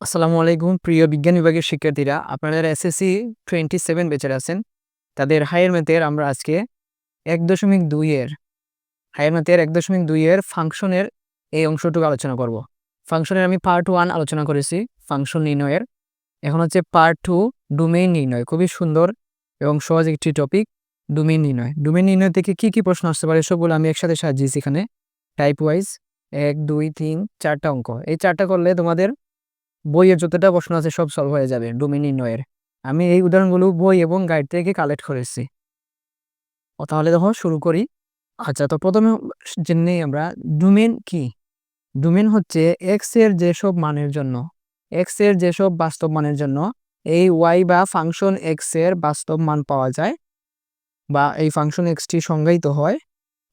আসসালামু আলাইকুম, প্রিয় বিজ্ঞান বিভাগের শিক্ষার্থীরা। আপনারা এসএসসি টোয়েন্টি সেভেন বেচার আছেন। তাদের হায়ার ম্যাথের আমরা আজকে এক দশমিক দুইয়ের হায়ার ম্যাথের এক দশমিক দুইয়ের ফাংশনের এই অংশটুকু আলোচনা করব। ফাংশনের আমি পার্ট ওয়ান আলোচনা করেছি ফাংশন নির্ণয়ের। এখন হচ্ছে পার্ট টু ডোমেইন নির্ণয়। খুবই সুন্দর এবং সহজ একটি টপিক ডোমেইন নির্ণয়। ডোমেইন নির্ণয় থেকে কী কী প্রশ্ন আসতে পারে সবগুলো আমি একসাথে সাজিয়েছি এখানে। টাইপ ওয়াইজ এক, দুই, তিন, চারটা অঙ্ক। এই চারটা করলে তোমাদের বইয়ের যতটা প্রশ্ন আছে সব সলভ হয়ে যাবে ডোমেন নির্ণয়ের। আমি এই উদাহরণগুলো বই এবং গাইড থেকে কালেক্ট করেছি। তাহলে দেখো, শুরু করি। আচ্ছা তো প্রথমে জেনে আমরা ডোমেন কি? ডোমেন হচ্ছে এক্সের যেসব মানের জন্য এক্সের যেসব বাস্তব মানের জন্য এই ওয়াই বা ফাংশন এক্সের বাস্তব মান পাওয়া যায় বা এই ফাংশন এক্সটি সংজ্ঞায়িত হয়,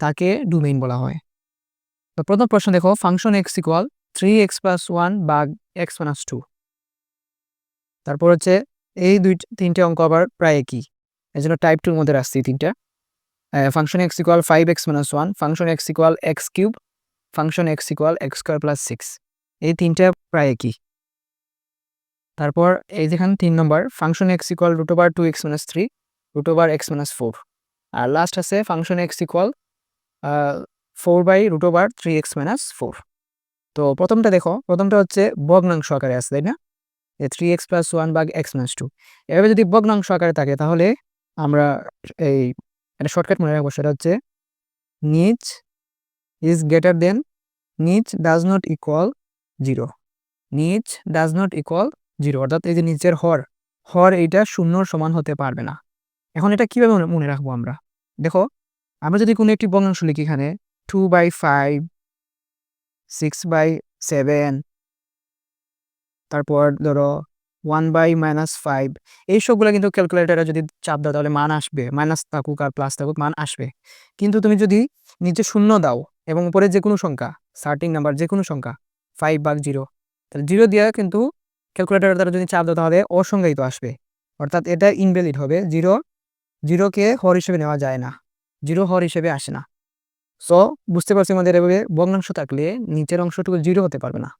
তাকে ডোমেইন বলা হয়। তো প্রথম প্রশ্ন দেখো function x equal three x plus one বা এক্স মাইনাস টু তারপর হচ্ছে এই দুই, তিনটে অঙ্ক আবার প্রায় একই। এই জন্য টাইপ টুর মধ্যে রাখছি তিনটা। Function x equal five x minus one function x equal x cube function x equal x square plus six এই তিনটা প্রায় একই। তারপর এই যেখানে তিন নম্বর function x equal root over two x minus three root over x minus four আর last আছে function x equal four by root over three x minus four তো প্রথমটা দেখো, প্রথমটা হচ্ছে ভগ্নাংশ আকারে আছে, তাই না? থ্রি এক্স প্লাস ওয়ান বা এক্স মাইনাস টু এভাবে যদি ভগ্নাংশ আকারে থাকে, তাহলে আমরা এই একটা শর্টকাট মনে রাখব, সেটা হচ্ছে নিচ ইজ গ্রেটার দেন নিচ ডাজ নট ইকুয়াল জিরো নিচ ডাজ নট ইকুয়াল জিরো অর্থাৎ এই যে নিচের হর হর এইটা শূন্যর সমান হতে পারবে না। এখন এটা কীভাবে মনে রাখব আমরা? দেখো, আমরা যদি কোনো একটি ভগ্নাংশ লিখি এখানে two by five six by seven তারপর ধরো ওয়ান বাই মাইনাস ফাইভ এই সবগুলো কিন্তু ক্যালকুলেটারে যদি চাপ দাও তাহলে মান আসবে। মাইনাস থাকুক আর প্লাস থাকুক মান আসবে। কিন্তু তুমি যদি নিচে শূন্য দাও এবং উপরে যে কোনো সংখ্যা সার্টিং নাম্বার যে কোনো সংখ্যা ফাইভ বা জিরো তাহলে জিরো দিয়ে কিন্তু ক্যালকুলেটারের দ্বারা যদি চাপ দাও তাহলে অসংজ্ঞায়িত আসবে। অর্থাৎ এটা ইনভ্যালিড হবে। জিরো জিরোকে হর হিসেবে নেওয়া যায় না। জিরো হর হিসেবে আসে না। সো বুঝতে পারছি আমাদের এভাবে ভগ্নাংশ থাকলে নিচের অংশটুকু জিরো হতে পারবে না।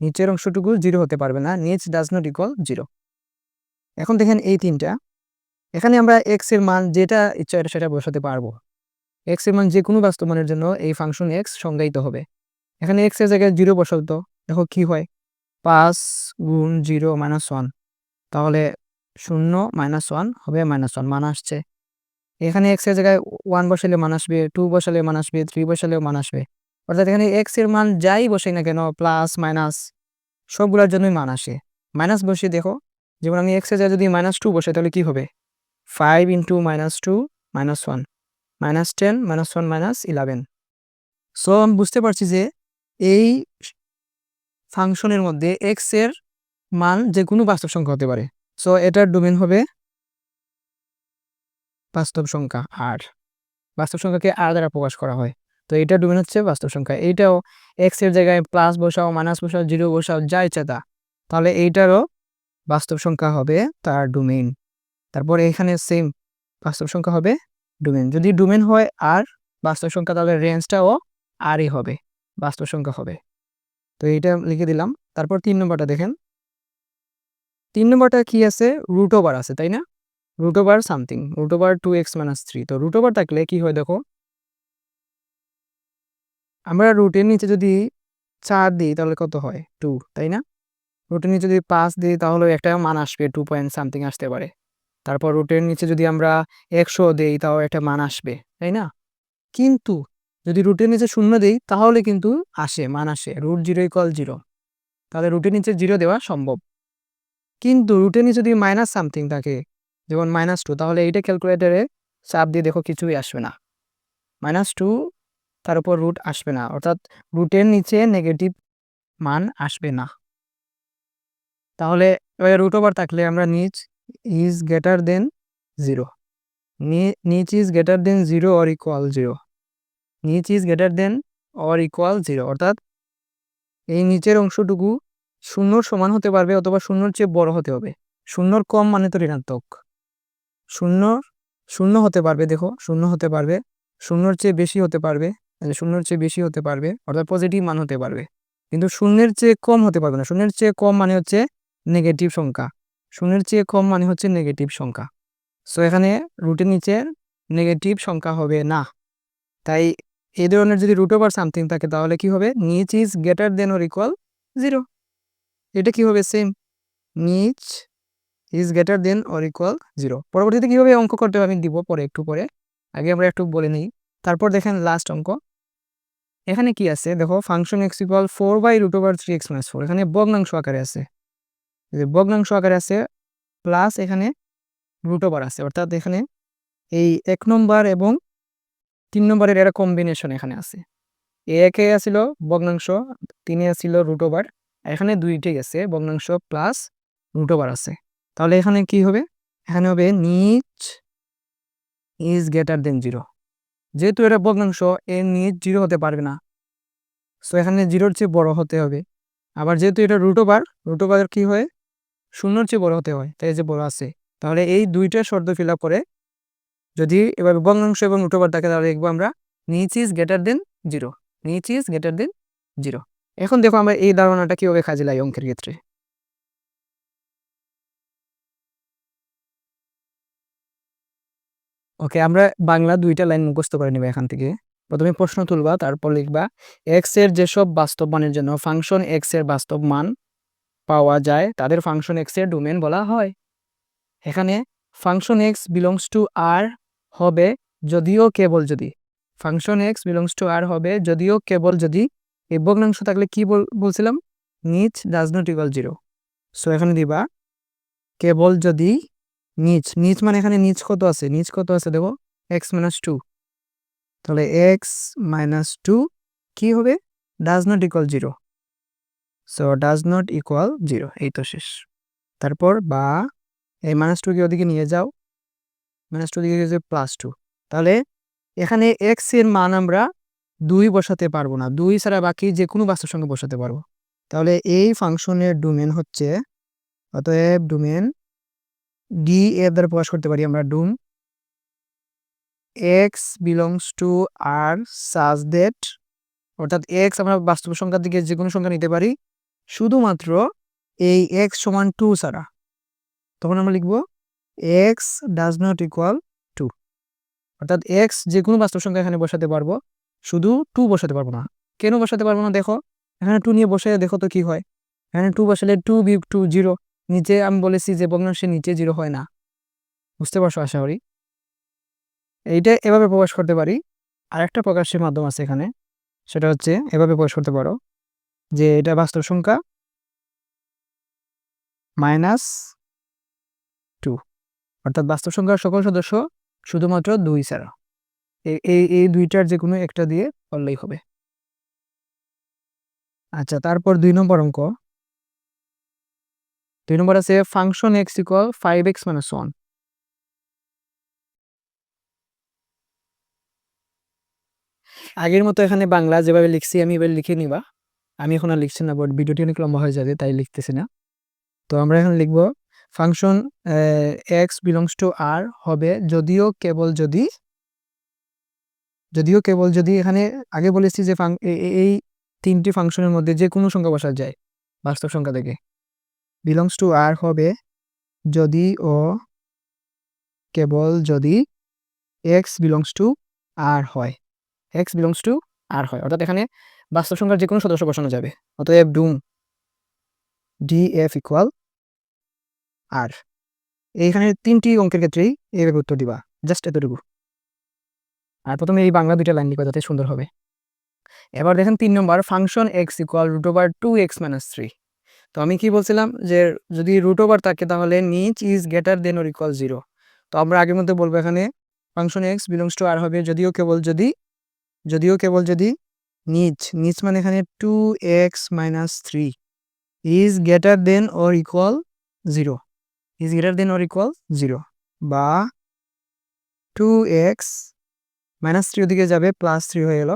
নিচের অংশটুকু জিরো হতে পারবে না, নিচ ডাজ নট ইকুয়াল জিরো এখন দেখেন এই তিনটা। এখানে আমরা এক্সের মান যেটা ইচ্ছা এটা সেটা বসাতে পারব। এক্সের মান যে কোনো বাস্তব মানের জন্য এই ফাংশন এক্স সংজ্ঞায়িত হবে। এখানে এক্সের জায়গায় জিরো বসাতো, দেখো কি হয়? পাঁচ গুণ জিরো মাইনাস ওয়ান তাহলে শূন্য মাইনাস ওয়ান হবে মাইনাস ওয়ান মান আসছে। এখানে এক্সের জায়গায় ওয়ান বসালে মান আসবে টু বসালে মান আসবে থ্রি বসালেও মান আসবে। অর্থাৎ এখানে এক্সের মান যাই বসাই না কেন প্লাস মাইনাস সবগুলোর জন্যই মান আসে। মাইনাস বসিয়ে দেখো, যেমন আমি এক্সের জায়গায় যদি মাইনাস টু বসাই, তাহলে কী হবে? Five into minus two minus one minus ten minus one minus eleven so আমি বুঝতে পারছি যে এই ফাংশনের মধ্যে এক্সের মান যে কোনো বাস্তব সংখ্যা হতে পারে। সো এটার ডোমেন হবে বাস্তব সংখ্যা আর বাস্তব সংখ্যাকে আর দ্বারা প্রকাশ করা হয়। তো এটা ডোমেন হচ্ছে বাস্তব সংখ্যা। এইটাও এক্সের জায়গায় প্লাস বসাও মাইনাস বসাও জিরো বসাও, যা ইচ্ছা তা। তাহলে এইটারও বাস্তব সংখ্যা হবে তার ডোমেন তারপর এখানে সেম বাস্তব সংখ্যা হবে ডোমেন যদি ডোমেন হয় আর বাস্তব সংখ্যা তাহলে রেঞ্জটাও আরই হবে, বাস্তব সংখ্যা হবে। তো এইটা লিখে দিলাম। তারপর তিন নম্বরটা দেখেন। তিন নম্বরটা কি আছে? রুট ওভার আছে, তাই না? Root over something root over two x minus three তো রুট ওভার থাকলে কি হয় দেখো, আমরা রুটের নিচে যদি চার দিই তাহলে কত হয়? টু তাই না? রুটের নিচে যদি পাঁচ দিই তাহলে একটা মান আসবে টু পয়েন্ট সামথিং আসতে পারে। তারপর রুটের নিচে যদি আমরা একশো দিই তাও একটা মান আসবে, তাই না? কিন্তু যদি রুটের নিচে শূন্য দিই তাহলে কিন্তু আসে, মান আসে রুট জিরো ইকুয়াল জিরো তাহলে রুটের নিচে জিরো দেওয়া সম্ভব। কিন্তু রুটের নিচে যদি মাইনাস সামথিং থাকে যেমন মাইনাস টু তাহলে এইটা ক্যালকুলেটারে চাপ দিয়ে দেখো কিছুই আসবে না। মাইনাস টু তার উপর রুট আসবে না, অর্থাৎ রুটের নিচে নেগেটিভ মান আসবে না। তাহলে এবার রুট ওভার থাকলে আমরা নিচ ইজ গ্রেটার দেন জিরো নিচ is greater than zero or equal zero নিচ is greater than or equal zero অর্থাৎ এই নিচের অংশটুকু শূন্যর সমান হতে পারবে অথবা শূন্যর চেয়ে বড় হতে হবে। শূন্যর কম মানে তো ঋণাত্মক। শূন্য শূন্য হতে পারবে, দেখো, শূন্য হতে পারবে, শূন্যর চেয়ে বেশি হতে পারবে শূন্যর চেয়ে বেশি হতে পারবে, অর্থাৎ পজিটিভ মান হতে পারবে। কিন্তু শূন্যের চেয়ে কম হতে পারবে না, শূন্যের চেয়ে কম মানে হচ্ছে নেগেটিভ সংখ্যা, শূন্যের চেয়ে কম মানে হচ্ছে নেগেটিভ সংখ্যা। সো এখানে রুটের নিচে নেগেটিভ সংখ্যা হবে না। তাই এই ধরনের যদি রুট ওভার সামথিং থাকে, তাহলে কি হবে? নিচ is greater than or equal zero এটা কি হবে? সেম নিচ is greater than or equal zero পরবর্তীতে কীভাবে অঙ্ক করতে হবে আমি দিব পরে একটু পরে। আগে আমরা একটু বলে নিই। তারপর দেখেন লাস্ট অঙ্ক। এখানে কি আছে? দেখো function x equal four by root over three x minus four এখানে ভগ্নাংশ আকারে আছে। যে ভগ্নাংশ আকারে আছে প্লাস এখানে রুট ওভার আছে। অর্থাৎ এখানে এই এক নম্বর এবং তিন নম্বরের এরা কম্বিনেশন এখানে আছে। এ একে আসিল ভগ্নাংশ, তিনে আসিল রুট ওভার এখানে দুইটাই আছে, ভগ্নাংশ প্লাস রুট ওভার আছে। তাহলে এখানে কি হবে? এখানে হবে নিচ ইজ গ্রেটার দেন জিরো যেহেতু এটা ভগ্নাংশ এর নিচ জিরো হতে পারবে না। সো এখানে জিরোর চেয়ে বড় হতে হবে। আবার যেহেতু এটা রুট ওভার রুট কী হয়? শূন্যর চেয়ে বড় হতে হয়, তাই যে বড় আছে। তাহলে এই দুইটা শর্ত ফিল করে যদি এবার ভগ্নাংশ এবং রুট ওভার থাকে, তাহলে দেখব আমরা নিচ ইজ গ্রেটার দেন জিরো নিচ ইজ গ্রেটার দেন জিরো এখন দেখো আমরা এই ধারণাটা কীভাবে কাজে লাই অঙ্কের ক্ষেত্রে। ওকে আমরা বাংলা দুইটা লাইন মুখস্থ করে নেব এখান থেকে। প্রথমে প্রশ্ন তুলবা, তারপর লিখবা এক্সের যেসব বাস্তব মানের জন্য ফাংশন এক্সের বাস্তব মান পাওয়া যায়, তাদের ফাংশন এক্সের ডোমেন বলা হয়। এখানে function x belongs to R হবে যদিও কেবল যদি। Function x belongs to R হবে যদিও কেবল যদি। এই ভগ্নাংশ থাকলে কি বলছিলাম? নিচ does not equal zero so এখানে দিবা, কেবল যদি নিচ নিচ মানে এখানে নিচ কত আছে? নিচ কত আছে দেখো? এক্স মাইনাস টু তাহলে এক্স মাইনাস টু কী হবে? Does not equal zero so does not equal zero এই তো শেষ। তারপর বা, এই মাইনাস টুকে ওদিকে নিয়ে যাও। মাইনাস টু দিকে প্লাস টু তাহলে এখানে এক্সের মান আমরা দুই বসাতে পারব না। দুই ছাড়া বাকি যে কোনো বাস্তব সঙ্গে বসাতে পারব। তাহলে এই ফাংশনের ডোমেন হচ্ছে, অতএব ডোমেন ডি এর দ্বারা প্রকাশ করতে পারি আমরা dom x belongs to R such that অর্থাৎ এক্স আমরা বাস্তব সংখ্যার দিকে যে কোনো সংখ্যা নিতে পারি, শুধুমাত্র এই এক্স সমান টু ছাড়া। তখন আমরা লিখব x does not equal two অর্থাৎ এক্স যে কোনো বাস্তব সংখ্যা এখানে বসাতে পারব, শুধু টু বসাতে পারব না। কেন বসাতে পারব না? দেখো, এখানে টু নিয়ে বসে দেখো তো কি হয়। এখানে টু বসালে টু বি টু জিরো নিচে আমি বলেছি যে ভগ্নাংশের নিচে জিরো হয় না। বুঝতে পারছ আশা করি? এইটা এভাবে প্রকাশ করতে পারি। আর একটা প্রকাশের মাধ্যম আছে এখানে। সেটা হচ্ছে, এভাবে প্রকাশ করতে পারো যে, এটা বাস্তব সংখ্যা মাইনাস টু। অর্থাৎ বাস্তব সংখ্যার সকল সদস্য শুধুমাত্র দুই ছাড়া। এই এই দুইটার যে কোনো একটা দিয়ে করলেই হবে। আচ্ছা তারপর দুই নম্বর অঙ্ক। দুই নম্বর আছে function x equal five x minus one আগের মতো এখানে বাংলা যেভাবে লিখছি, আমি এবার লিখে নিবা। আমি এখন আর লিখছি না বাট ভিডিওটি অনেক লম্বা হয়ে যাবে, তাই লিখতেছি না। তো আমরা এখন লিখব function x belongs to R হবে যদিও কেবল যদি, যদিও কেবল যদি এখানে আগে বলেছি যে এই তিনটি ফাংশনের মধ্যে যে কোনো সংখ্যা বসা যায়, বাস্তব সংখ্যা থেকে। বিলংস টু আর হবে যদি ও কেবল যদি এক্স বিলংস টু আর হয়। এক্স বিলংস টু আর হয়। অর্থাৎ এখানে বাস্তব সংখ্যার যে কোনো সদস্য বসানো যাবে। অতএব dom D F equal R এইখানে তিনটি অঙ্কের ক্ষেত্রেই এইভাবে উত্তর দিবা। জাস্ট এতটুকু। আর প্রথমে এই বাংলা দুইটা লাইন লিখবা যাতে সুন্দর হবে। এবার দেখেন তিন নম্বর function x equal root over two x minus three তো আমি কি বলছিলাম যে যদি রুট ওভার থাকে তাহলে নিচ is greater than or equal zero তো আমরা আগের মধ্যে বলব এখানে function x belongs to R হবে, যদিও কেবল যদি, যদিও কেবল যদি নিচ নিচ মানে এখানে two x minus three is greater than or equal zero is greater than or equal zero বা টু এক্স মাইনাস থ্রি ওদিকে যাবে প্লাস থ্রি হয়ে গেল।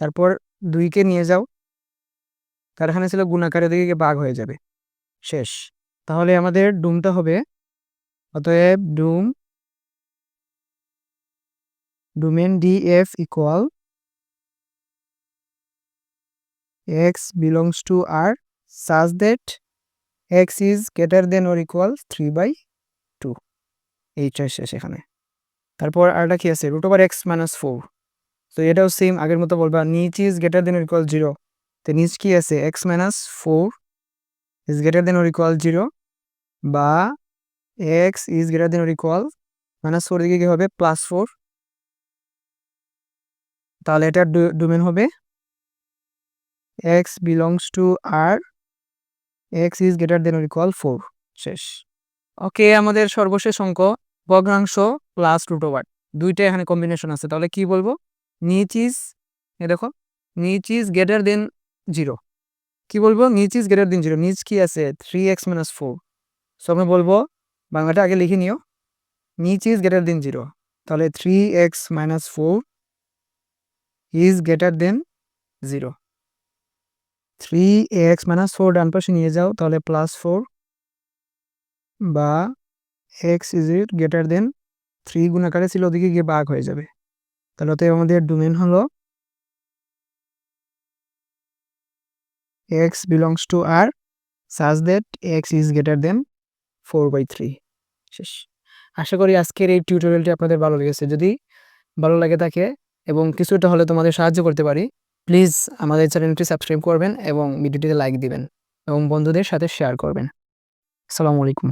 তারপর দুইকে নিয়ে যাও তার এখানে ছিল গুণাকারের দিকে বাঘ হয়ে যাবে। শেষ। তাহলে আমাদের ডুমটা হবে। অতএব dom, domain D F equal x belongs to R such that x is greater than or equal three by two এইটা শেষ এখানে। তারপর আরটা কি আছে? Root over x minus four তো এটাও সেম আগের মতো বলবা, নিচ is greater than or equal zero তো নিচ কি আছে x minus four is greater than or equal zero বা x is greater than or equal minus four দিকে কি হবে? প্লাস ফোর তাহলে এটার ডোমেন হবে x belongs to R x is greater than or equal four শেষ। Okay, আমাদের সর্বশেষ অঙ্ক, ভগ্নাংশ প্লাস রুট ওভার দুইটা এখানে কম্বিনেশন আছে, তাহলে কি বলব? নিচ ইজ এ দেখো, নিচ ইজ গ্রেটার দেন জিরো। কি বলব? নিচ ইজ গ্রেটার দেন জিরো নিচ কি আছে? Three x minus four so আমি বলব, বাংলাটা আগে লিখে নিও। নিচ ইজ গ্রেটার দেন জিরো তাহলে three x minus four is greater than zero three x minus four ডান পাশে নিয়ে যাও, তাহলে প্লাস ফোর বা x is greater than three গুণাকারে ছিল, ওদিকে গিয়ে বাঘ হয়ে যাবে। তাহলে অতএব আমাদের ডোমেন হলো x belongs to R such that x is greater than four by three শেষ। আশা করি আজকের এই টিউটোরিয়ালটি আপনাদের ভালো লেগেছে। যদি ভালো লাগে থাকে এবং কিছুটা হলে তোমাদের সাহায্য করতে পারি প্লিজ আমাদের চ্যানেলটি সাবস্ক্রাইব করবেন এবং ভিডিওটিতে লাইক দিবেন এবং বন্ধুদের সাথে শেয়ার করবেন। আসসালামু আলাইকুম।